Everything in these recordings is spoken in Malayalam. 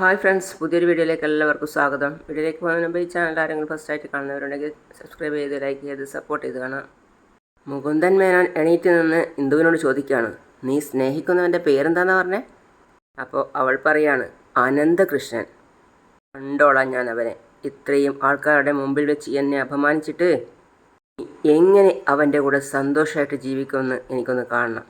ഹായ് ഫ്രണ്ട്സ് പുതിയൊരു വീഡിയോയിലേക്ക് എല്ലാവർക്കും സ്വാഗതം. വീഡിയോയിലേക്ക് പോകുന്നതിന് മുമ്പ് ഈ ചാനൽ ആരെങ്കിലും ഫസ്റ്റ് ആയിട്ട് കാണുന്നവരുണ്ടെങ്കിൽ സബ്സ്ക്രൈബ് ചെയ്ത് ലൈക്ക് ചെയ്ത് സപ്പോർട്ട് ചെയ്ത് കാണാം. മുകുന്ദൻ മേനോൻ എണീറ്റ് നിന്ന് ഇന്ദുവിനോട് ചോദിക്കുകയാണ് നീ സ്നേഹിക്കുന്നവന്റെ പേരെന്താണെന്ന് പറഞ്ഞേ? അപ്പോൾ അവൾ പറയാണ് അനന്തകൃഷ്ണൻ. കണ്ടോളാം ഞാൻ അവനെ ഇത്രയും ആൾക്കാരുടെ മുമ്പിൽ വെച്ച് എന്നെ അപമാനിച്ചിട്ട് എങ്ങനെ അവന്റെ കൂടെ സന്തോഷമായിട്ട് ജീവിക്കുമെന്ന് എനിക്കൊന്ന് കാണണം.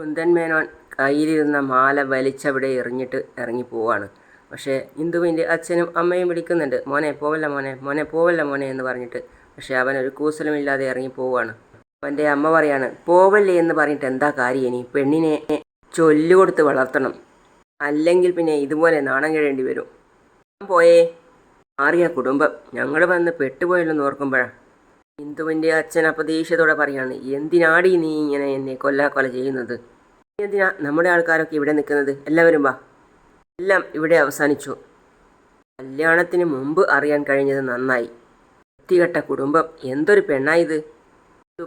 കുന്തൻ മേനോൻ കയ്യിലിരുന്ന മാല വലിച്ചവിടെ എറിഞ്ഞിട്ട് ഇറങ്ങി പോവാണ് പക്ഷേ ഇന്ദുവിന്റെ അച്ഛനും അമ്മയും വിളിക്കുന്നുണ്ട് മോനെ പോവല്ല മോനെ മോനെ പോവല്ല മോനെ എന്ന് പറഞ്ഞിട്ട്. പക്ഷേ അവൻ ഒരു കൂസലുമില്ലാതെ ഇറങ്ങി പോവുകയാണ് അവന്റെ അമ്മ പറയാണ് പോവല്ലേ എന്ന് പറഞ്ഞിട്ട് എന്താ കാര്യം ഇനി? പെണ്ണിനെ ചൊല്ലുകൊടുത്ത് വളർത്തണം. അല്ലെങ്കിൽ പിന്നെ ഇതുപോലെ നാണം കഴിയേണ്ടി വരും. പോയേ. മാറിയ കുടുംബം. ഞങ്ങൾ വന്ന് പെട്ടുപോയല്ലെന്ന് ഓർക്കുമ്പോഴാണ് ഇന്ദുവിന്റെ അച്ഛൻ അപ്രതീക്ഷത്തോടെ പറയാണ് എന്തിനാടി നീ ഇങ്ങനെ എന്നെ കൊല്ലാക്കൊല ചെയ്യുന്നത്? എന്തിനാ നമ്മുടെ ആൾക്കാരൊക്കെ ഇവിടെ നിൽക്കുന്നത്? എല്ലാവരും വാ. എല്ലാം ഇവിടെ അവസാനിച്ചു. കല്യാണത്തിന് മുമ്പ് അറിയാൻ കഴിഞ്ഞത് നന്നായി. വൃത്തികെട്ട കുടുംബം. എന്തൊരു പെണ്ണായത്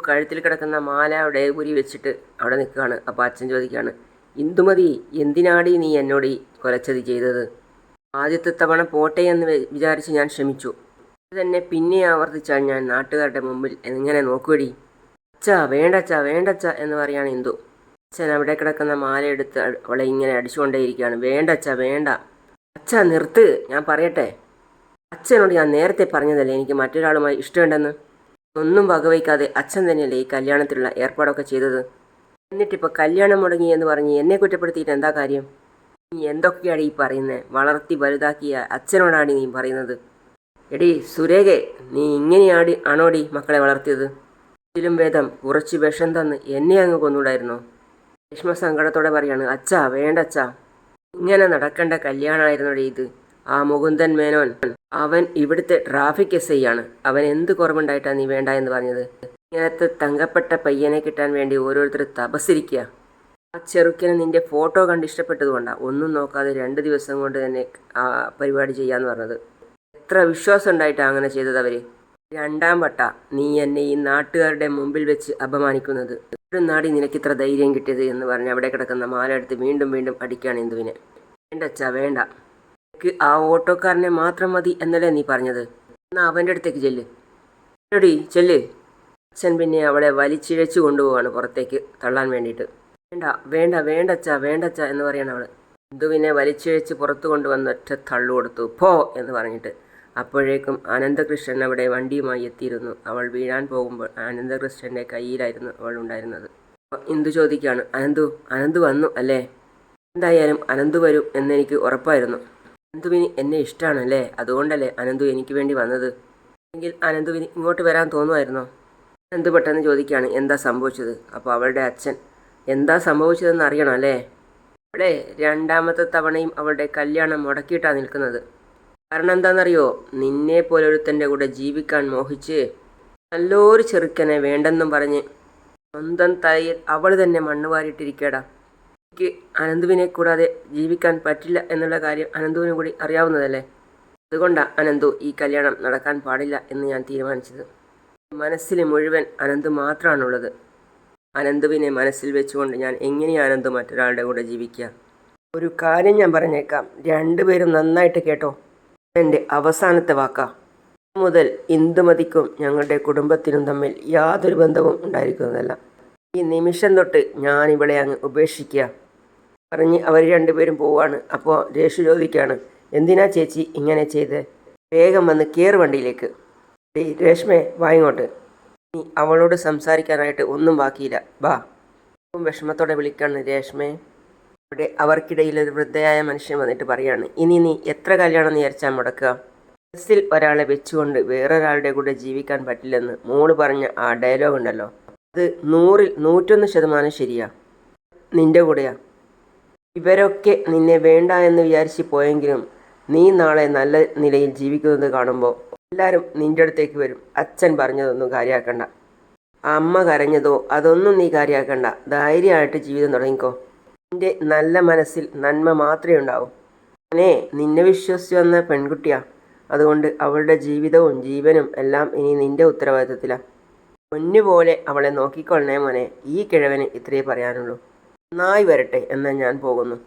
കഴുത്തിൽ കിടക്കുന്ന മാല അവിടെ ഉരി വെച്ചിട്ട് അവിടെ നിൽക്കുകയാണ്. അപ്പോൾ അച്ഛൻ ചോദിക്കുകയാണ് ഇന്ദുമതി എന്തിനാടി നീ എന്നോട് ഈ കൊലച്ചതി ചെയ്തത്? ആദ്യത്തെ തവണ പോട്ടെ എന്ന് വിചാരിച്ച് ഞാൻ ക്ഷമിച്ചു. അത് തന്നെ പിന്നെ ആവർത്തിച്ചാൽ ഞാൻ നാട്ടുകാരുടെ മുമ്പിൽ എങ്ങനെ നോക്കുവടി? അച്ഛാ വേണ്ടച്ചാ വേണ്ടച്ചാ എന്ന് പറയാണ് ഇന്ദു. അച്ഛൻ അവിടെ കിടക്കുന്ന മാല എടുത്ത് അവളെ ഇങ്ങനെ അടിച്ചുകൊണ്ടേയിരിക്കുകയാണ്. വേണ്ടച്ചാ വേണ്ട. അച്ഛ നിർത്ത്. ഞാൻ പറയട്ടെ. അച്ഛനോട് ഞാൻ നേരത്തെ പറഞ്ഞതല്ലേ എനിക്ക് മറ്റൊരാളുമായി ഇഷ്ടമുണ്ടെന്ന്? ഒന്നും വകവയ്ക്കാതെ അച്ഛൻ തന്നെയല്ലേ ഈ കല്യാണത്തിലുള്ള ഏർപ്പാടൊക്കെ ചെയ്തത്? എന്നിട്ടിപ്പോൾ കല്യാണം മുടങ്ങി എന്ന് പറഞ്ഞ് എന്നെ കുറ്റപ്പെടുത്തിയിട്ട് എന്താ കാര്യം? നീ എന്തൊക്കെയാണ് ഈ പറയുന്നത് വളർത്തി വലുതാക്കിയ അച്ഛനോടാണ് നീ പറയുന്നത്. എടി സുരേഖെ നീ ഇങ്ങനെയാടി ആണോടി മക്കളെ വളർത്തിയത്? ഇതിലും ഭേദം കുറച്ച് വിഷം തന്ന് എന്നെ അങ്ങ് കൊന്നൂടായിരുന്നോ? രേഷ്മ സങ്കടത്തോടെ പറയാണ് അച്ഛാ വേണ്ട അച്ഛാ ഇങ്ങനെ നടക്കേണ്ട കല്യാണമായിരുന്നോടെ ഇത്. ആ മുകുന്ദൻ മേനോൻ അവൻ ഇവിടുത്തെ ട്രാഫിക് എസ് ഐ ആണ്. അവൻ എന്ത് കുറവുണ്ടായിട്ടാണ് നീ വേണ്ട എന്ന് പറഞ്ഞത്? ഇങ്ങനത്തെ തങ്കപ്പെട്ട പയ്യനെ കിട്ടാൻ വേണ്ടി ഓരോരുത്തർ തപസ്സിരിക്കുക ആ ചെറുക്കന് നിന്റെ ഫോട്ടോ കണ്ട് ഇഷ്ടപ്പെട്ടതുകൊണ്ടാണ് ഒന്നും നോക്കാതെ രണ്ട് ദിവസം കൊണ്ട് തന്നെ ആ പരിപാടി ചെയ്യാന്ന് പറഞ്ഞത്. എത്ര വിശ്വാസം ഉണ്ടായിട്ടാണ് അങ്ങനെ ചെയ്തത് അവർ? രണ്ടാം വട്ട നീ എന്നെ ഈ നാട്ടുകാരുടെ മുമ്പിൽ വെച്ച് അപമാനിക്കുന്നത്. ഒരു നാടി നിനക്ക് ഇത്ര ധൈര്യം കിട്ടിയത് എന്ന് പറഞ്ഞ് അവിടെ കിടക്കുന്ന മാല എടുത്ത് വീണ്ടും വീണ്ടും അടിക്കുകയാണ് ഇന്ദുവിനെ. വേണ്ട അച്ഛാ വേണ്ട. എനിക്ക് ആ ഓട്ടോക്കാരനെ മാത്രം മതി എന്നല്ലേ നീ പറഞ്ഞത്? എന്നാ അവന്റെ അടുത്തേക്ക് ചെല്ല്. എടി ചെല്ല്. അച്ഛൻ പിന്നെ അവളെ വലിച്ചിഴച്ചു കൊണ്ടുപോവാണ് പുറത്തേക്ക് തള്ളാൻ വേണ്ടിയിട്ട്. വേണ്ട വേണ്ട വേണ്ടച്ചാ വേണ്ടച്ചാ എന്ന് പറയാണ് അവൾ ഇന്ദുവിനെ വലിച്ചിഴച്ച് പുറത്തു കൊണ്ടുവന്ന് ഒറ്റ തള്ളു കൊടുത്തു. പോ എന്ന് പറഞ്ഞിട്ട്. അപ്പോഴേക്കും അനന്തകൃഷ്ണൻ അവിടെ വണ്ടിയുമായി എത്തിയിരുന്നു. അവൾ വീഴാൻ പോകുമ്പോൾ അനന്തകൃഷ്ണന്റെ കയ്യിലായിരുന്നു അവൾ ഉണ്ടായിരുന്നത്. ഇന്ദു ചോദിക്കുകയാണ് അനന്തു അനന്തു വന്നു അല്ലേ? എന്തായാലും അനന്തു വരും എന്നെനിക്ക് ഉറപ്പായിരുന്നു. അനന്തുവിന് എന്നെ ഇഷ്ടമാണല്ലേ അതുകൊണ്ടല്ലേ അനന്തു എനിക്ക് വേണ്ടി വന്നത്? എങ്കിൽ അനന്തുവിന് ഇങ്ങോട്ട് വരാൻ തോന്നുമായിരുന്നോ? അനന്തു പെട്ടെന്ന് ചോദിക്കുകയാണ് എന്താ സംഭവിച്ചത്? അപ്പോൾ അവളുടെ അച്ഛൻ എന്താ സംഭവിച്ചതെന്ന് അറിയണം അല്ലേ? അവളെ രണ്ടാമത്തെ തവണയും അവളുടെ കല്യാണം മുടക്കിയിട്ടാണ് നിൽക്കുന്നത്. കാരണം എന്താണെന്നറിയോ? നിന്നെ പോലൊരുത്തന്റെ കൂടെ ജീവിക്കാൻ മോഹിച്ച് നല്ലൊരു ചെറുക്കനെ വേണ്ടെന്നും പറഞ്ഞ് സ്വന്തം തലയിൽ അവൾ തന്നെ മണ്ണ് വാരിയിട്ടിരിക്കടാ. എനിക്ക് അനന്തുവിനെ കൂടാതെ ജീവിക്കാൻ പറ്റില്ല എന്നുള്ള കാര്യം അനന്തുവിനും കൂടി അറിയാവുന്നതല്ലേ? അതുകൊണ്ടാണ് അനന്തു ഈ കല്യാണം നടക്കാൻ പാടില്ല എന്ന് ഞാൻ തീരുമാനിച്ചത്. മനസ്സിൽ മുഴുവൻ അനന്ത് മാത്രമാണുള്ളത്. അനന്തുവിനെ മനസ്സിൽ വെച്ചുകൊണ്ട് ഞാൻ എങ്ങനെയാണ് അനന്തു മറ്റൊരാളുടെ കൂടെ ജീവിക്കുക? ഒരു കാര്യം ഞാൻ പറഞ്ഞേക്കാം. രണ്ടുപേരും നന്നായിട്ട് കേട്ടോ. എന്റെ അവസാനത്തെ വാക്കാ. മുതൽ ഇന്ദുമതിക്കും ഞങ്ങളുടെ കുടുംബത്തിനും തമ്മിൽ യാതൊരു ബന്ധവും ഉണ്ടായിരിക്കുന്നതല്ല. ഈ നിമിഷം തൊട്ട് ഞാൻ ഇവളെ അങ്ങ് ഉപേക്ഷിക്കുക പറഞ്ഞ് അവർ രണ്ടുപേരും പോവാണ്. അപ്പോൾ രേഷു ചോദിക്കുകയാണ് എന്തിനാ ചേച്ചി ഇങ്ങനെ ചെയ്ത്? വേഗം വന്ന് കയറ് വണ്ടിയിലേക്ക്. രേഷ്മേ വാ ഇങ്ങോട്ട്. നീ അവളോട് സംസാരിക്കാനായിട്ട് ഒന്നും ബാക്കിയില്ല. ബാ വിഷമത്തോടെ വിളിക്കാണ് രേഷ്മേ. അവിടെ അവർക്കിടയിൽ ഒരു വൃദ്ധയായ മനുഷ്യൻ വന്നിട്ട് പറയാണ് ഇനി നീ എത്ര കല്യാണം വിചാരിച്ചാൽ മുടക്കുക? ബസ്സിൽ ഒരാളെ വെച്ചുകൊണ്ട് വേറൊരാളുടെ കൂടെ ജീവിക്കാൻ പറ്റില്ലെന്ന് മോൾ പറഞ്ഞ ആ ഡയലോഗ് ഉണ്ടല്ലോ. അത് നൂറിൽ നൂറ്റൊന്ന് ശതമാനം ശരിയാ. നിന്റെ കൂടെയാ. ഇവരൊക്കെ നിന്നെ വേണ്ട എന്ന് വിചാരിച്ച് പോയെങ്കിലും നീ നാളെ നല്ല നിലയിൽ ജീവിക്കുന്നത് കാണുമ്പോൾ എല്ലാവരും നിന്റെ അടുത്തേക്ക് വരും. അച്ഛൻ പറഞ്ഞതൊന്നും കാര്യമാക്കണ്ട അമ്മ കരഞ്ഞതോ അതൊന്നും നീ കാര്യമാക്കണ്ട ധൈര്യമായിട്ട് ജീവിതം തുടങ്ങിക്കോ. നിന്റെ നല്ല മനസ്സിൽ നന്മ മാത്രമേ ഉണ്ടാവൂ. മോനെ നിന്നെ വിശ്വസിച്ച് വന്ന പെൺകുട്ടിയാ. അതുകൊണ്ട് അവളുടെ ജീവിതവും ജീവനും എല്ലാം ഇനി നിന്റെ ഉത്തരവാദിത്തത്തിലാണ് പൊന്നുപോലെ അവളെ നോക്കിക്കൊള്ളണേ മോനെ ഈ കിഴവന് ഇത്രയേ പറയാനുള്ളൂ. നന്നായി വരട്ടെ എന്നാൽ ഞാൻ പോകുന്നു.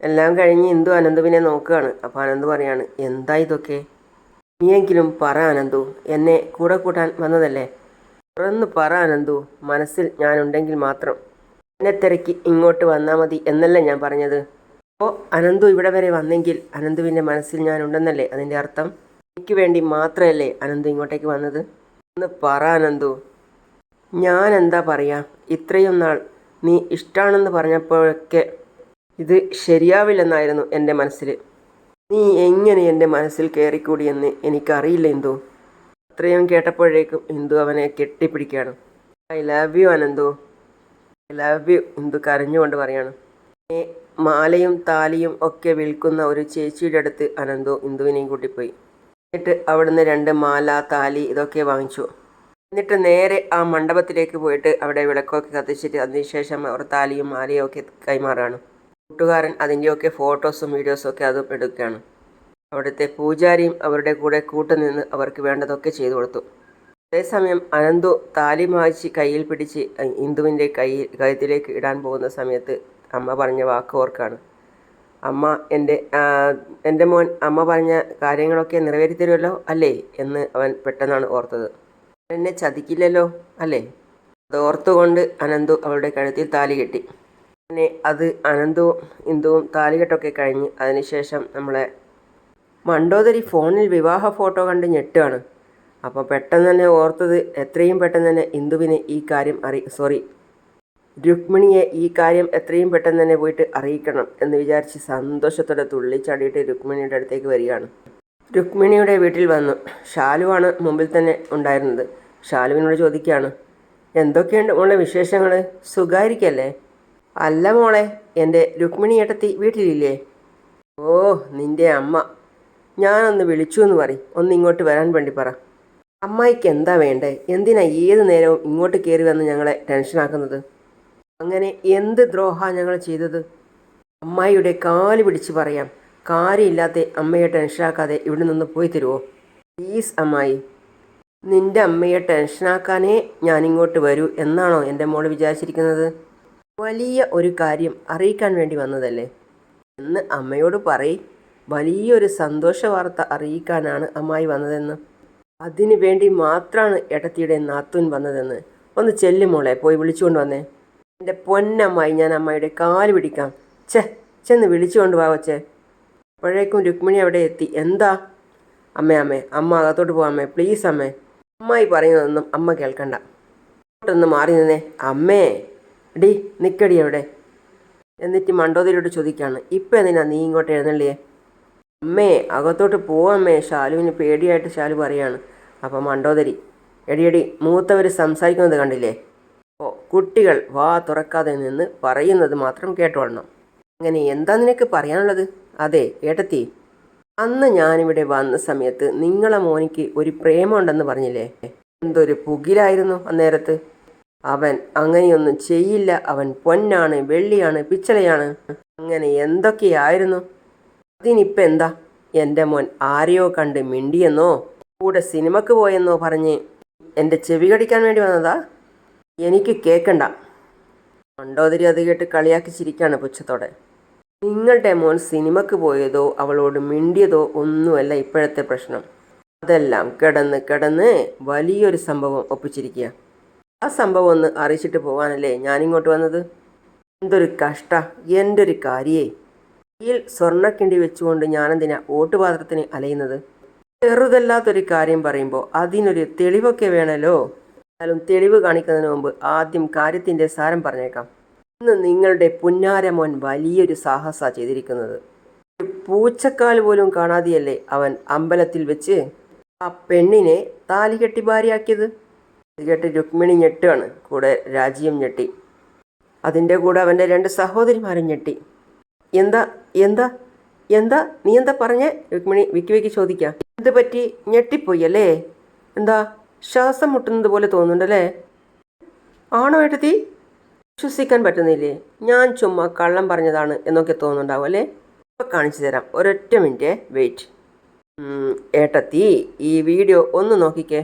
എല്ലാം കഴിഞ്ഞ് ഇന്ദു അനന്തുവിനെ നോക്കുകയാണ്. അപ്പോൾ അനന്തു പറയാണ് എന്താ ഇതൊക്കെ? നീയെങ്കിലും പറ അനന്തു എന്നെ കൂടെ കൂട്ടാൻ വന്നതല്ലേ? തുറന്ന് പറ അനന്തു മനസ്സിൽ ഞാനുണ്ടെങ്കിൽ മാത്രം. എന്നെ ഇങ്ങോട്ട് വന്നാൽ മതി എന്നല്ല ഞാൻ പറഞ്ഞത്. അപ്പോൾ അനന്തു ഇവിടെ വരെ വന്നെങ്കിൽ അനന്തുവിന്റെ മനസ്സിൽ ഞാൻ ഉണ്ടെന്നല്ലേ അതിന്റെ അർത്ഥം? എനിക്ക് വേണ്ടി മാത്രമല്ലേ അനന്തു ഇങ്ങോട്ടേക്ക് വന്നത്? ഒന്ന് പറ അനന്തു. ഞാൻ എന്താ പറയുക ഇത്രയും നാൾ നീ ഇഷ്ടമാണെന്ന് പറഞ്ഞപ്പോഴൊക്കെ ഇത് ശരിയാവില്ലെന്നായിരുന്നു എന്റെ മനസ്സിൽ നീ എങ്ങനെ എന്റെ മനസ്സിൽ കയറിക്കൂടിയെന്ന് എനിക്കറിയില്ല ഇന്ദു. അത്രയും കേട്ടപ്പോഴേക്കും ഇന്ദു അവനെ കെട്ടിപ്പിടിക്കുകയാണ്. I love you Ananthu. Love you Indu കരഞ്ഞുകൊണ്ട് പറയാണ്. മാലയും താലിയും ഒക്കെ വിൽക്കുന്ന ഒരു ചേച്ചിയുടെ അടുത്ത് അനന്തു ഇന്ദുവിനെയും കൂട്ടിപ്പോയി. എന്നിട്ട് അവിടുന്ന് രണ്ട് മാല താലി ഇതൊക്കെ വാങ്ങിച്ചു. എന്നിട്ട് നേരെ ആ മണ്ഡപത്തിലേക്ക് പോയിട്ട് അവിടെ വിളക്കൊക്കെ കത്തിച്ചിട്ട് അതിനുശേഷം അവർ താലിയും മാലയും ഒക്കെ കൈമാറുകയാണ് കൂട്ടുകാരൻ അതിന്റെയൊക്കെ ഫോട്ടോസും വീഡിയോസും ഒക്കെ അതും എടുക്കുകയാണ്. അവിടുത്തെ പൂജാരിയും അവരുടെ കൂടെ കൂട്ടുനിന്ന് അവർക്ക് വേണ്ടതൊക്കെ ചെയ്തു കൊടുത്തു. അതേസമയം അനന്തു താലി മായ്ച്ച് കയ്യിൽ പിടിച്ച് ഇന്ദുവിന്റെ കൈ കഴുത്തിലേക്ക് ഇടാൻ പോകുന്ന സമയത്ത് അമ്മ പറഞ്ഞ വാക്ക് ഓർക്കാണ്. അമ്മ എന്റെ എന്റെ മോൻ അമ്മ പറഞ്ഞ കാര്യങ്ങളൊക്കെ നിറവേറ്റി തരുമല്ലോ അല്ലേ? എന്ന് അവൻ പെട്ടെന്നാണ് ഓർത്തത്. എന്നെ ചതിക്കില്ലല്ലോ അല്ലേ? അത് ഓർത്തുകൊണ്ട് അനന്തു അവളുടെ കഴുത്തിൽ താലി കെട്ടി. പിന്നെ അത് അനന്തവും ഇന്ദുവും താലികെട്ടൊക്കെ കഴിഞ്ഞ് അതിനുശേഷം നമ്മളെ മണ്ടോദരി ഫോണിൽ വിവാഹ ഫോട്ടോ കണ്ട് ഞെട്ടുകയാണ്. അപ്പോൾ പെട്ടെന്ന് തന്നെ ഓർത്തത് എത്രയും പെട്ടെന്ന് തന്നെ ഇന്ദുവിനെ ഈ കാര്യം അറി സോറി രുക്മിണിയെ ഈ കാര്യം എത്രയും പെട്ടെന്ന് തന്നെ പോയിട്ട് അറിയിക്കണം എന്ന് വിചാരിച്ച് സന്തോഷത്തോടെ തുള്ളിച്ചാടിയിട്ട് രുക്മിണിയുടെ അടുത്തേക്ക് വരികയാണ്. രുക്മിണിയുടെ വീട്ടിൽ വന്നു. ഷാലുവാണ് മുമ്പിൽ തന്നെ ഉണ്ടായിരുന്നത്. ഷാലുവിനോട് ചോദിക്കുകയാണ് എന്തൊക്കെയുണ്ട് മോളെ വിശേഷങ്ങൾ സുഖായിരിക്കല്ലേ? അല്ല മോളെ എന്റെ രുക്മിണി ഏട്ടത്തി വീട്ടിലില്ലേ? ഓ നിന്റെ അമ്മ. ഞാനൊന്ന് വിളിച്ചു എന്ന് പറ ഒന്ന് ഇങ്ങോട്ട് വരാൻ വേണ്ടി പറ. അമ്മായിക്ക് എന്താ വേണ്ടേ? എന്തിനാ ഏത് നേരവും ഇങ്ങോട്ട് കയറി വന്ന് ഞങ്ങളെ ടെൻഷനാക്കുന്നത്? അങ്ങനെ എന്ത് ദ്രോഹ ഞങ്ങൾ ചെയ്തത്? അമ്മായിയുടെ കാൽ പിടിച്ച് പറയാം. കാര്യമില്ലാത്ത അമ്മയെ ടെൻഷനാക്കാതെ ഇവിടെ നിന്ന് പോയി തരുമോ പ്ലീസ് അമ്മായി. നിന്റെ അമ്മയെ ടെൻഷനാക്കാനേ ഞാനിങ്ങോട്ട് വരൂ എന്നാണോ എന്റെ മോൾ വിചാരിച്ചിരിക്കുന്നത്? വലിയ ഒരു കാര്യം അറിയിക്കാൻ വേണ്ടി വന്നതല്ലേ? എന്ന് അമ്മയോട് പറയ്. വലിയൊരു സന്തോഷ വാർത്ത അറിയിക്കാനാണ് അമ്മായി വന്നതെന്ന്. അതിനു വേണ്ടി മാത്രമാണ് ഏട്ടത്തിയുടെ നാത്തൂൻ വന്നതെന്ന്. ഒന്ന് ചെല്ലു മോളെ പോയി വിളിച്ചുകൊണ്ട് വന്നേ. എന്റെ പൊന്നമ്മായി ഞാൻ അമ്മയുടെ കാൽ പിടിക്കാം. ഛേ ചെന്ന് വിളിച്ചുകൊണ്ട് വാ അപ്പോഴേക്കും രുക്മിണി അവിടെ എത്തി. എന്താ? അമ്മേ അമ്മേ അമ്മ അകത്തോട്ട് പോവാമേ പ്ലീസ് അമ്മേ. അമ്മായി പറയുന്നതൊന്നും അമ്മ കേൾക്കണ്ട. അങ്ങോട്ടൊന്ന് മാറി നിന്നേ. അമ്മേ ഡി നിക്കടി അവിടെ. എന്നിട്ട് മണ്ടോതിരിയോട് ചോദിക്കുകയാണ് ഇപ്പം എന്തിനാ നീ ഇങ്ങോട്ട് എഴുന്നള്ളിയേ? അമ്മേ അകത്തോട്ട് പോവാമേ ഷാലുവിന് പേടിയായിട്ട് ഷാലു പറയാണ്. അപ്പം മണ്ടോദരി എടിയടി മൂത്തവർ സംസാരിക്കുന്നത് കണ്ടില്ലേ? ഓ കുട്ടികൾ വാ തുറക്കാതെ നിന്ന് പറയുന്നത് മാത്രം കേട്ടോളണം. അങ്ങനെ എന്താ നിനക്ക് പറയാനുള്ളത്? അതെ ഏട്ടത്തി അന്ന് ഞാനിവിടെ വന്ന സമയത്ത് നിങ്ങളെ മോനിക്ക് ഒരു പ്രേമമുണ്ടെന്ന് പറഞ്ഞില്ലേ? എന്തൊരു പുകിലായിരുന്നു അന്നേരത്ത്. അവൻ അങ്ങനെയൊന്നും ചെയ്യില്ല. അവൻ പൊന്നാണ് വെള്ളിയാണ് പിച്ചളയാണ്. അങ്ങനെ എന്തൊക്കെയായിരുന്നു? അതിനിപ്പെന്താ? എന്റെ മോൻ ആരെയോ കണ്ട് മിണ്ടിയെന്നോ? കൂടെ സിനിമക്ക് പോയെന്നോ പറഞ്ഞ് എന്റെ ചെവി കടിക്കാൻ വേണ്ടി വന്നതാ? എനിക്ക് കേൾക്കണ്ട മണ്ടോതിരി അത് കേട്ട് കളിയാക്കി ചിരിക്കാണ് പുച്ഛത്തോടെ. നിങ്ങളുടെ മോൻ സിനിമക്ക് പോയതോ അവളോട് മിണ്ടിയതോ ഒന്നുമല്ല ഇപ്പോഴത്തെ പ്രശ്നം. അതെല്ലാം കിടന്ന് കിടന്ന് വലിയൊരു സംഭവം ഒപ്പിച്ചിരിക്കുക ആ സംഭവം ഒന്ന് അറിയിച്ചിട്ട് പോകാനല്ലേ ഞാനിങ്ങോട്ട് വന്നത്? എന്തൊരു കഷ്ട എന്റെ ഒരു കാര്യേ. കയ്യിൽ സ്വർണക്കിണ്ടി വെച്ചുകൊണ്ട് ഞാനെന്തിനാ ഓട്ടുപാത്രത്തിന് അലയുന്നത്? ചെറുതല്ലാത്തൊരു കാര്യം പറയുമ്പോൾ അതിനൊരു തെളിവൊക്കെ വേണമല്ലോ എന്നാലും തെളിവ് കാണിക്കുന്നതിന് മുമ്പ് ആദ്യം കാര്യത്തിന്റെ സാരം പറഞ്ഞേക്കാം. ഇന്ന് നിങ്ങളുടെ പുന്നാരമോൻ വലിയൊരു സാഹസ ചെയ്തിരിക്കുന്നത്. പൂച്ചക്കാൽ പോലും കാണാതെയല്ലേ അവൻ അമ്പലത്തിൽ വെച്ച് ആ പെണ്ണിനെ താലി കെട്ടി ഭാര്യയാക്കിയത്? കേട്ട് രുക്മിണി ഞെട്ടുകയാണ് കൂടെ രാജ്യം ഞെട്ടി. അതിന്റെ കൂടെ അവന്റെ രണ്ട് സഹോദരിമാരും ഞെട്ടി. എന്താ എന്താ എന്താ? നീ എന്താ പറഞ്ഞേ? രുക്മിണി വിക്കി വിക്കി ചോദിക്കാം. എന്ത് പറ്റി ഞെട്ടിപ്പോയി അല്ലേ? എന്താ? ശ്വാസം മുട്ടുന്നത് പോലെ തോന്നുന്നുണ്ടല്ലേ? ആണോ ഏട്ടത്തി? വിശ്വസിക്കാൻ പറ്റുന്നില്ലേ? ഞാൻ ചുമ്മാ കള്ളം പറഞ്ഞതാണ് എന്നൊക്കെ തോന്നുന്നുണ്ടാവും അല്ലേ? ഇപ്പം കാണിച്ചു തരാം. ഒരൊറ്റ മിനിറ്റ് വെയിറ്റ്. ഏട്ടത്തി ഈ വീഡിയോ ഒന്ന് നോക്കിക്കേ.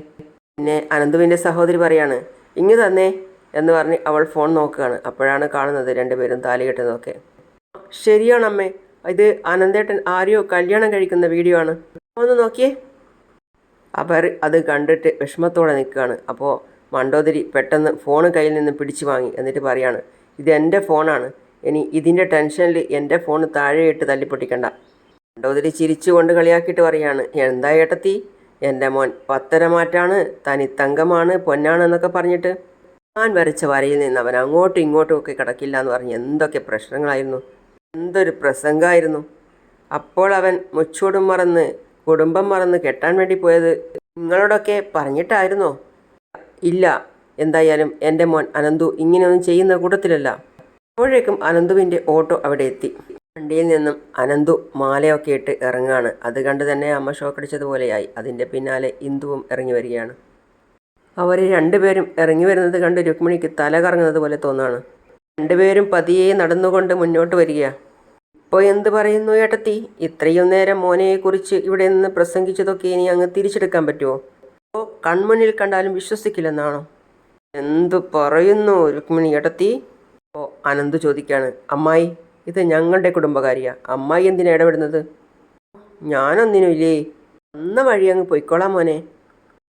പിന്നെ അനന്തുവിന്റെ സഹോദരി പറയാണ് ഇങ്ങ് തന്നേ എന്ന് പറഞ്ഞ് അവൾ ഫോൺ നോക്കുകയാണ്. അപ്പോഴാണ് കാണുന്നത് രണ്ടുപേരും താലി കെട്ടുന്നതൊക്കെ. ശരിയാണമ്മേ ഇത് അനന്തേട്ടൻ ആരെയോ കല്യാണം കഴിക്കുന്ന വീഡിയോ ആണ്. ഒന്ന് നോക്കിയേ അവർ അത് കണ്ടിട്ട് വിഷമത്തോടെ നിൽക്കുകയാണ്. അപ്പോൾ മണ്ടോദരി പെട്ടെന്ന് ഫോൺ കയ്യിൽ നിന്ന് പിടിച്ചു വാങ്ങി എന്നിട്ട് പറയാണ് ഇത് എന്റെ ഫോണാണ്. ഇനി ഇതിന്റെ ടെൻഷനിൽ എന്റെ ഫോൺ താഴെയിട്ട് തല്ലിപ്പൊട്ടിക്കണ്ട. മണ്ടോദരി ചിരിച്ചുകൊണ്ട് കളിയാക്കിയിട്ട് പറയാണ് എന്താ ഏട്ടത്തി? എന്റെ മോൻ പത്തരമാറ്റാണ് തനി തങ്കമാണ് പൊന്നാണ് എന്നൊക്കെ പറഞ്ഞിട്ട്. ഞാൻ വരച്ച വരയിൽ നിന്ന് അവൻ അങ്ങോട്ടും ഇങ്ങോട്ടും ഒക്കെ കിടക്കില്ല എന്ന് പറഞ്ഞ് എന്തൊക്കെ പ്രശ്നങ്ങളായിരുന്നു. എന്തൊരു പ്രസംഗമായിരുന്നു. അപ്പോൾ അവൻ മുച്ചൂടും മറന്ന് കുടുംബം മറന്ന് കെട്ടാൻ വേണ്ടി പോയത് നിങ്ങളോടൊക്കെ പറഞ്ഞിട്ടായിരുന്നോ? ഇല്ല എന്തായാലും എന്റെ മോൻ അനന്തു ഇങ്ങനെയൊന്നും ചെയ്യുന്ന കൂട്ടത്തിലല്ല. അപ്പോഴേക്കും അനന്തുവിന്റെ ഓട്ടോ അവിടെ എത്തി. വണ്ടിയിൽ നിന്നും അനന്തു മാലയൊക്കെ ഇട്ട് ഇറങ്ങുകയാണ് അത് കണ്ട് തന്നെ അമ്മ ഷോക്കടിച്ചതുപോലെയായി. അതിന്റെ പിന്നാലെ ഇന്ദുവും ഇറങ്ങി വരികയാണ്. അവർ രണ്ടുപേരും ഇറങ്ങി വരുന്നത് കണ്ട് രുക്മിണിക്ക് തല കറങ്ങുന്നത് പോലെ തോന്നുകയാണ് രണ്ടുപേരും പതിയെ നടന്നുകൊണ്ട് മുന്നോട്ട് വരികയാണ് ഇപ്പോൾ എന്ത് പറയുന്നു ഏട്ടത്തി? ഇത്രയും നേരം മോനെക്കുറിച്ച് ഇവിടെ നിന്ന് പ്രസംഗിച്ചതൊക്കെ ഇനി അങ്ങ് തിരിച്ചെടുക്കാൻ പറ്റുമോ? അപ്പോൾ കൺമുന്നിൽ കണ്ടാലും വിശ്വസിക്കില്ലെന്നാണോ? എന്തു പറയുന്നു രുക്മിണി ഏട്ടത്തി? അപ്പോൾ അനന്ത് ചോദിക്കുകയാണ് അമ്മായി ഇത് ഞങ്ങളുടെ കുടുംബകാരിയാണ് അമ്മായി എന്തിനാണ് ഇടപെടുന്നത്? ഞാനൊന്നിനും ഇല്ലേ. അന്ന വഴി അങ്ങ് പൊയ്ക്കോളാം മോനെ.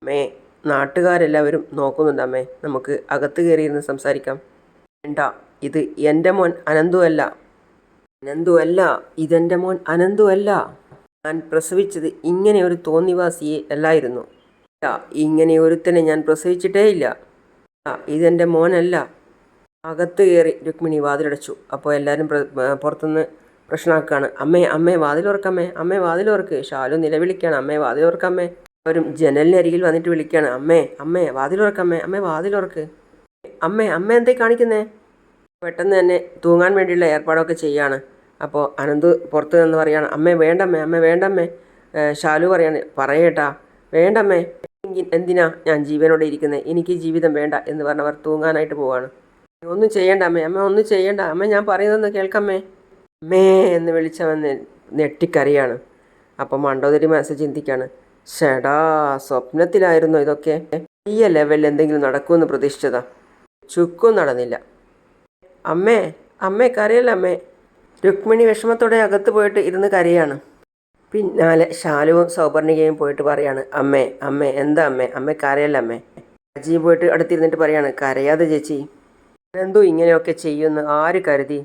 അമ്മേ നാട്ടുകാരെല്ലാവരും നോക്കുന്നുണ്ട് അമ്മേ. നമുക്ക് അകത്ത് കയറിയിരുന്ന് സംസാരിക്കാം. വേണ്ട ഇത് എന്റെ മോൻ അനന്തു അല്ല അനന്തു അല്ല ഇതെന്റെ മോൻ അനന്തു അല്ല ഞാൻ പ്രസവിച്ചത് ഇങ്ങനെ ഒരു തോന്നിവാസിയെ അല്ലായിരുന്നു. ഇങ്ങനെ ഒരുത്തനെ ഞാൻ പ്രസവിച്ചിട്ടേ ഇല്ല. ഇല്ല, ഇതെന്റെ മോനല്ല. അകത്ത് കയറി രുക്മിണി വാതിലടച്ചു. അപ്പോൾ എല്ലാവരും പുറത്തുനിന്ന് പ്രശ്നമാക്കുകയാണ് അമ്മേ അമ്മേ വാതിലോർക്കമ്മേ അമ്മേ. വാതിലോർക്ക് ഷാലു നിലവിളിക്കുകയാണ് അമ്മേ വാതിലോർക്കമ്മേ അവരും ജനലിനരികിൽ വന്നിട്ട് വിളിക്കുകയാണ് അമ്മേ അമ്മേ വാതിലോർക്കമ്മേ അമ്മേ. വാതിലോർക്ക് അമ്മേ അമ്മ എന്തേ കാണിക്കുന്നേ? പെട്ടെന്ന് തന്നെ തൂങ്ങാൻ വേണ്ടിയുള്ള ഏർപ്പാടൊക്കെ ചെയ്യാണ്. അപ്പോൾ അനന്ത് പുറത്ത് നിന്ന് പറയാണ് അമ്മേ വേണ്ടമ്മേ അമ്മേ വേണ്ടമ്മേ. ഷാലു പറയാണ് പറയേട്ടാ വേണ്ടമ്മേ. എന്തിനാ ഞാൻ ജീവനോടെ ഇരിക്കുന്നത് എനിക്ക് ജീവിതം വേണ്ട എന്ന് പറഞ്ഞവർ തൂങ്ങാനായിട്ട് പോവാണ്. ഒന്നും ചെയ്യണ്ട അമ്മേ അമ്മ ഒന്നും ചെയ്യണ്ട അമ്മ ഞാൻ പറയുന്നതെന്ന് കേൾക്കമ്മേ. അമ്മേ എന്ന് വിളിച്ചവൻ ഞെട്ടിക്കറിയാണ് അപ്പം മണ്ടോദരി മനസ്സ് ചിന്തിക്കാണ് ഷടാ സ്വപ്നത്തിലായിരുന്നു ഇതൊക്കെ? വലിയ ലെവലിൽ എന്തെങ്കിലും നടക്കുമെന്ന് പ്രതീക്ഷിച്ചതാ. ചുക്കും നടന്നില്ല. അമ്മേ അമ്മേ കരയല്ല അമ്മേ? രുക്മിണി വിഷമത്തോടെ അകത്ത് പോയിട്ട് ഇരുന്ന് കരയാണ്. പിന്നാലെ ശാലുവും സൗപർണികയും പോയിട്ട് പറയാണ് അമ്മേ അമ്മേ എന്താ അമ്മേ? അമ്മേ കരയല്ല അമ്മേ? അജി പോയിട്ട് അടുത്തിരുന്നിട്ട് പറയാണ് കരയാതെ ചേച്ചി എന്തു ഇങ്ങനെയൊക്കെ ചെയ്യുമെന്ന് ആര് കരുതി?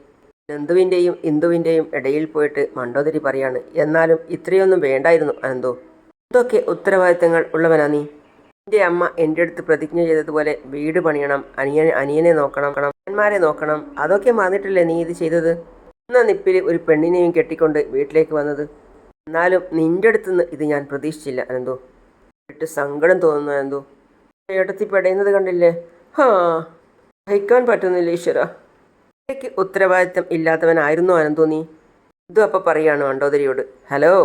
നന്ദുവിന്റെയും ഇന്ദുവിന്റെയും ഇടയിൽ പോയിട്ട് മണ്ടോദരി പറയാണ് എന്നാലും ഇത്രയൊന്നും വേണ്ടായിരുന്നു അനന്തു. എന്തൊക്കെ ഉത്തരവാദിത്തങ്ങൾ ഉള്ളവനാ നീ? എന്റെ അമ്മ എന്റെ അടുത്ത് പ്രതിജ്ഞ ചെയ്തതുപോലെ വീട് പണിയണം അനിയനെ അനിയനെ നോക്കണം അമ്മമാരെ നോക്കണം. അതൊക്കെ മറന്നിട്ടില്ലേ നീ ഇത് ചെയ്തത്? എന്ന നിപ്പിൽ ഒരു പെണ്ണിനെയും കെട്ടിക്കൊണ്ട് വീട്ടിലേക്ക് വന്നത്. എന്നാലും നിന്റെ അടുത്തുനിന്ന് ഇത് ഞാൻ പ്രതീക്ഷിച്ചില്ല അനന്തു. ഇട്ട് സങ്കടം തോന്നുന്നു അനന്തു. ഏട്ടത്തി പെടയുന്നത് കണ്ടില്ലേ? ഹാ സഹിക്കാൻ പറ്റുന്നില്ല ഈശ്വര. എനിക്ക് ഉത്തരവാദിത്തം ഇല്ലാത്തവനായിരുന്നു അനന്തു നീ. ഇതും അപ്പം പറയുകയാണ് മണ്ടോദരിയോട്. ഹലോ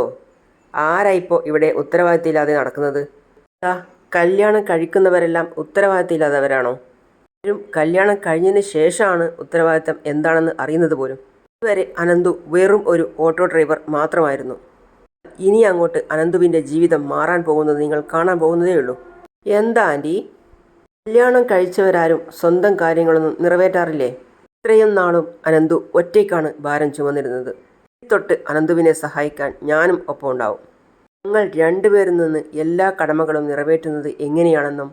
ആരാ ഇപ്പോൾ ഇവിടെ ഉത്തരവാദിത്തം ഇല്ലാതെ നടക്കുന്നത്? ആ കല്യാണം കഴിക്കുന്നവരെല്ലാം ഉത്തരവാദിത്തം ഇല്ലാത്തവരാണോ ഇവരും കല്യാണം കഴിഞ്ഞതിന് ശേഷമാണ് ഉത്തരവാദിത്തം എന്താണെന്ന് അറിയുന്നത് പോലും. ഇതുവരെ അനന്തു വെറും ഒരു ഓട്ടോ ഡ്രൈവർ മാത്രമായിരുന്നു. ഇനി അങ്ങോട്ട് അനന്തുവിന്റെ ജീവിതം മാറാൻ പോകുന്നത് നിങ്ങൾ കാണാൻ പോകുന്നതേ ഉള്ളൂ. എന്താ ആന്റി കല്യാണം കഴിച്ചവരാരും സ്വന്തം കാര്യങ്ങളൊന്നും നിറവേറ്റാറില്ലേ? ഇത്രയും നാളും അനന്തു ഒറ്റയ്ക്കാണ് ഭാരം ചുമന്നിരുന്നത്. തൊട്ട് അനന്തുവിനെ സഹായിക്കാൻ ഞാനും ഒപ്പം ഉണ്ടാവും ഞങ്ങൾ രണ്ടുപേരിൽ നിന്ന് എല്ലാ കടമകളും നിറവേറ്റുന്നത് എങ്ങനെയാണെന്നും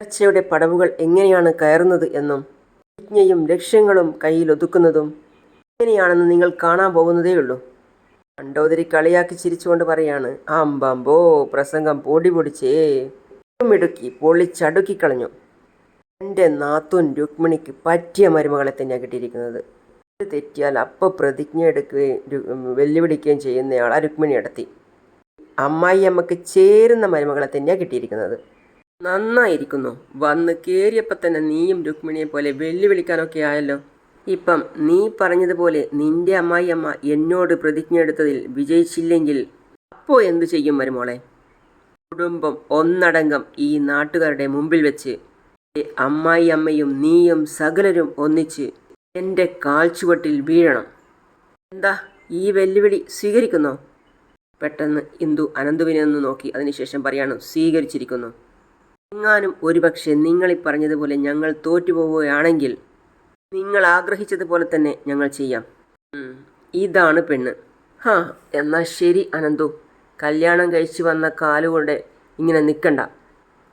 ഉയർച്ചയുടെ പടവുകൾ എങ്ങനെയാണ് കയറുന്നത് എന്നും പ്രതിജ്ഞയും ലക്ഷ്യങ്ങളും കയ്യിലൊതുക്കുന്നതും എങ്ങനെയാണെന്ന് നിങ്ങൾ കാണാൻ പോകുന്നതേ ഉള്ളൂ മണ്ടോദരി കളിയാക്കി ചിരിച്ചുകൊണ്ട് പറയാണ് അമ്പമ്പോ പ്രസംഗം പൊടി പൊടിച്ചേ. മിടുക്കി പൊളിച്ചടുക്കി കളഞ്ഞു. എന്റെ നാത്തൂൻ രുക്മിണിക്ക് പറ്റിയ മരുമകളെ തന്നെയാണ് കിട്ടിയിരിക്കുന്നത്. തെറ്റിയാൽ അപ്പോൾ പ്രതിജ്ഞ എടുക്കുകയും വെല്ലുവിളിക്കുകയും വെല്ലുവിളിക്കുകയും ചെയ്യുന്നയാളാ രുക്മിണി നടത്തി അമ്മായി അമ്മയ്ക്ക് ചേരുന്ന മരുമകളെ തന്നെയാണ് കിട്ടിയിരിക്കുന്നത്. നന്നായിരിക്കുന്നു. വന്ന് കയറിയപ്പോൾ തന്നെ നീയും രുക്മിണിയെ പോലെ വെല്ലുവിളിക്കാനൊക്കെ ആയല്ലോ. ഇപ്പം നീ പറഞ്ഞതുപോലെ നിന്റെ അമ്മായി അമ്മ എന്നോട് പ്രതിജ്ഞ എടുത്തതിൽ വിജയിച്ചില്ലെങ്കിൽ അപ്പോൾ എന്തു ചെയ്യും മരുമോളെ? കുടുംബം ഒന്നടങ്കം ഈ നാട്ടുകാരുടെ മുമ്പിൽ വെച്ച് അമ്മായി അമ്മയും നീയും സകലരും ഒന്നിച്ച് എന്റെ കാൽച്ചുവട്ടിൽ വീഴണം. എന്താ ഈ വെല്ലുവിളി സ്വീകരിക്കുന്നോ? പെട്ടെന്ന് ഇന്ദു അനന്തുവിനെ ഒന്ന് നോക്കി. അതിനുശേഷം പറയാണ് സ്വീകരിച്ചിരിക്കുന്നു. എങ്ങാനും ഒരുപക്ഷെ നിങ്ങളീ പറഞ്ഞതുപോലെ ഞങ്ങൾ തോറ്റുപോവുകയാണെങ്കിൽ നിങ്ങൾ ആഗ്രഹിച്ചതുപോലെ തന്നെ ഞങ്ങൾ ചെയ്യാം. ഇതാണ് പെണ്ണ്. ഹാ എന്നാൽ ശരി അനന്തു. കല്യാണം കഴിച്ചു വന്ന കാലുകൊണ്ട് ഇങ്ങനെ നിൽക്കണ്ട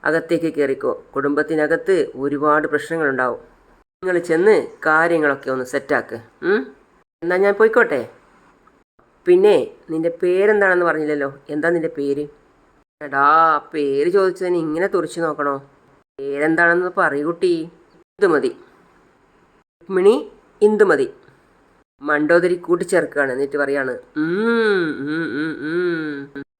അകത്തേക്ക് കയറിക്കോ കുടുംബത്തിനകത്ത് ഒരുപാട് പ്രശ്നങ്ങളുണ്ടാവും. നിങ്ങൾ ചെന്ന് കാര്യങ്ങളൊക്കെ ഒന്ന് സെറ്റാക്ക് എന്നാൽ എന്നാ ഞാൻ പോയിക്കോട്ടെ. പിന്നെ നിന്റെ പേരെന്താണെന്ന് പറഞ്ഞില്ലല്ലോ? എന്താ നിന്റെ പേര്? എടാ പേര് ചോദിച്ചതിന് ഇങ്ങനെ തുറച്ചു നോക്കണോ? പേരെന്താണെന്ന് പറയൂ കുട്ടി. ഇന്ദുമതി. രുക്മിണി ഇന്ദുമതി. മണ്ടോദരി കൂട്ടിച്ചേർക്കുകയാണ് എന്നിട്ട് പറയാണ്.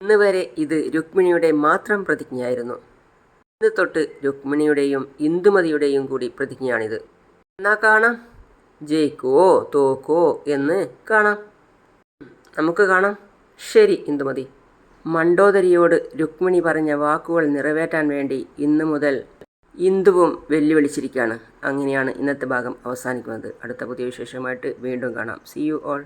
ഇന്ന് വരെ ഇത് രുക്മിണിയുടെ മാത്രം പ്രതിജ്ഞയായിരുന്നു. ഇന്ന് തൊട്ട് രുക്മിണിയുടെയും ഇന്ദുമതിയുടെയും കൂടി പ്രതിജ്ഞയാണിത്. എന്നാ കാണാം. ജയിക്കോ തോക്കോ എന്ന് കാണാം. നമുക്ക് കാണാം. ശരി ഇന്ദുമതി. മണ്ടോദരിയോട് രുക്മിണി പറഞ്ഞ വാക്കുകൾ നിറവേറ്റാൻ വേണ്ടി ഇന്നു മുതൽ ഇന്ദുവും വെല്ലുവിളിച്ചിരിക്കുകയാണ്. അങ്ങനെയാണ് ഇന്നത്തെ ഭാഗം അവസാനിക്കുന്നത്. അടുത്ത പുതിയ വിശേഷമായിട്ട് വീണ്ടും കാണാം. C you all